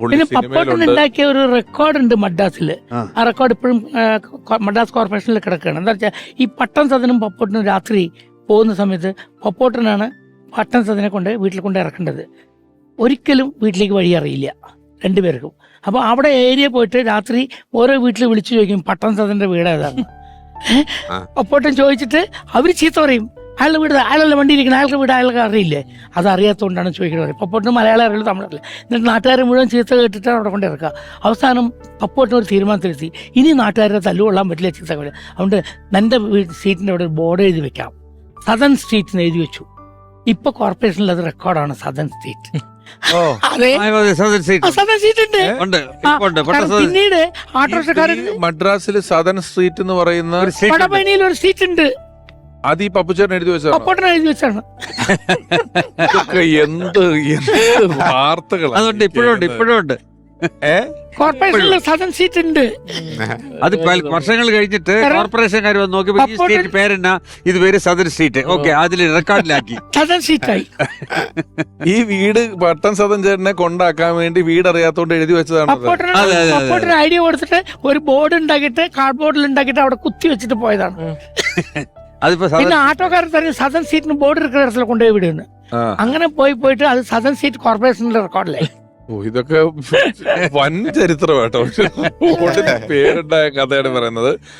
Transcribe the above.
പിന്നെ പപ്പോട്ടൻ ഉണ്ടാക്കിയ ഒരു റെക്കോർഡ് ഉണ്ട് മദ്രാസിൽ ആ. റെക്കോർഡ് ഇപ്പോഴും മദ്രാസ് കോർപ്പറേഷനിൽ കിടക്കുകയാണ്. എന്താ വെച്ചാൽ ഈ പട്ടം സദനും പപ്പോട്ടനും രാത്രി പോകുന്ന സമയത്ത് പപ്പോട്ടനാണ് പട്ടം സദനെ കൊണ്ട് വീട്ടിൽ കൊണ്ട് ഇറക്കേണ്ടത്. ഒരിക്കലും വീട്ടിലേക്ക് വഴി അറിയില്ല രണ്ടുപേർക്കും. അപ്പോൾ അവിടെ ഏരിയ പോയിട്ട് രാത്രി ഓരോ വീട്ടിൽ വിളിച്ചു ചോദിക്കും പട്ടം സദന്റെ വീട് ഏതാണ്. പപ്പോട്ടൻ ചോദിച്ചിട്ട് അവർ ചീത്ത പറയും. അയാളുടെ വീട് അയാളല്ല വണ്ടി ഇരിക്കണം അയാളുടെ വീട് അയാൾക്ക് അറിയില്ലേ? അത് അറിയാത്തതുകൊണ്ടാണ് ചോദിക്കുന്നത് പപ്പോട്ടിന് മലയാളം അറിയില്ല തമിഴറില്ല എന്നിട്ട് നാട്ടുകാരെ മുഴുവൻ ചീത്ത കേട്ടിട്ടാണ് അവിടെ കൊണ്ട് ഇറക്കുക അവസാനം പപ്പോട്ടിന് ഒരു തീരുമാനത്തിലെത്തി. ഇനി നാട്ടുകാരെ തല്ലുകൊള്ളാൻ പറ്റില്ല ചീത്ത കൊണ്ട് അതുകൊണ്ട് എന്റെ സീറ്റിന്റെ അവിടെ ഒരു ബോർഡ് എഴുതി വെക്കാം. സദൻ സ്ട്രീറ്റ് എന്ന് എഴുതി വെച്ചു. ഇപ്പൊ കോർപ്പറേഷനിൽ അത് റെക്കോർഡാണ് സദൻ സ്ട്രീറ്റ് പിന്നീട് ഓട്ടോറിക്ഷക്കാരൻ ഈ മദ്രാസിൽ സദൻ സ്ട്രീറ്റ് എന്ന് പറയുന്ന ഒരു സ്ട്രീറ്റ് ഉണ്ട്. അത് ഈ പപ്പുച്ചേട്ടൻ എഴുതി വെച്ചാണ് പപ്പട്ടൻ എഴുതി വെച്ചാണ് ഇതൊക്കെ എന്ത് എന്ത് വാർത്തകളാണ് അതുണ്ട് ഇപ്പോഴും ഉണ്ട് ഇപ്പോഴും ഉണ്ട് ഏ? സദൻ സീറ്റ് ഉണ്ട്. അത് പല- വർഷങ്ങൾ കഴിഞ്ഞിട്ട് കോർപ്പറേഷൻ കോർപ്പറേഷൻകാർ വന്ന് നോക്കിയപ്പോ ഈ അപ്പോൾ പേരെന്നാ? ഇത് പേര് സദർ സീറ്റ്. ഓക്കെ അതിൽ റെക്കോർഡിലാക്കി. സദൻ സീറ്റായി. ഈ വീട് പട്ടൻ സദൻ ചേട്ടനെ കൊണ്ടാക്കാൻ വേണ്ടി വീട് അറിയാത്തോണ്ട് എഴുതി വെച്ചതാണ് അത്. അതെ, അതെ, അതെ. അപ്പോട്ടിന് ഐഡിയ കൊടുത്തിട്ട് ഒരു ബോർഡ് ഉണ്ടാക്കിയിട്ട് കാർഡ് ബോർഡിൽ ഉണ്ടാക്കിയിട്ട് അവിടെ കുത്തി വെച്ചിട്ട് പോയതാണ്. പിന്നെ ആട്ടോക്കാരൻ തന്നെ സദൻ സീറ്റിന് ബോർഡ് ഇരിക്കുന്ന ഇടത്തിൽ കൊണ്ടുപോയി വിടുന്നു അങ്ങനെ പോയി പോയിട്ട് അത് സദൻ സീറ്റ് കോർപ്പറേഷന്റെ റെക്കോർഡിലെ ഓ ഇതൊക്കെ വൻ ചരിത്രമാട്ടോ പേരുണ്ടായ കഥയാണ് പറയുന്നത്.